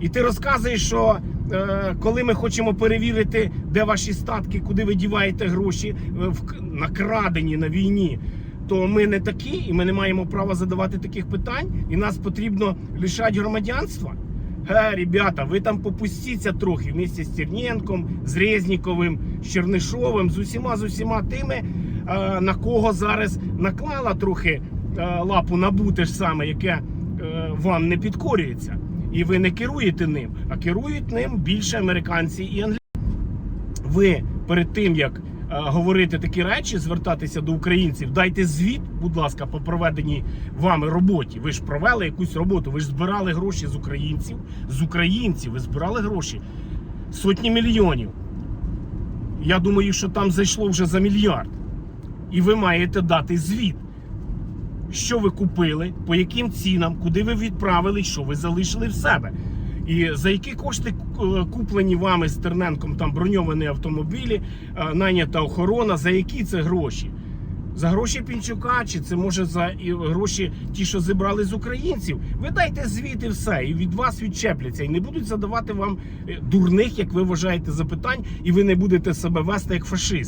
І ти розказуєш, що е, коли ми хочемо перевірити, де ваші статки, куди ви діваєте гроші е, в, накрадені на війні, то ми не такі, і ми не маємо права задавати таких питань, і нас потрібно лишати громадянства. Ге, ребята, ви там попустіться трохи вместе з Терненком, з Резніковим, з Чернишовим, з усіма з усіма тими, е, на кого зараз наклала трохи е, лапу набу те ж саме, яке е, вам не підкорюється. І ви не керуєте ним, а керують ним більше американці і англійці. Ви перед тим як е, говорити такі речі, звертатися до українців, дайте звіт, будь ласка, по проведеній вами роботі. Ви ж провели якусь роботу, ви ж збирали гроші з українців, з українців, ви збирали гроші сотні мільйонів. Я думаю, що там зайшло вже за мільярд. І ви маєте дати звіт. Що ви купили, по яким цінам, куди ви відправили, що ви залишили в себе. І за які кошти е, куплені вами з Терненком там броньовані автомобілі, е, найнята охорона, за які це гроші? За гроші Пінчука, чи це може за гроші ті, що зібрали з українців? Ви дайте звіт і все, і від вас відчепляться, і не будуть задавати вам е, дурних, як ви вважаєте, запитань, і ви не будете себе вести як фашист.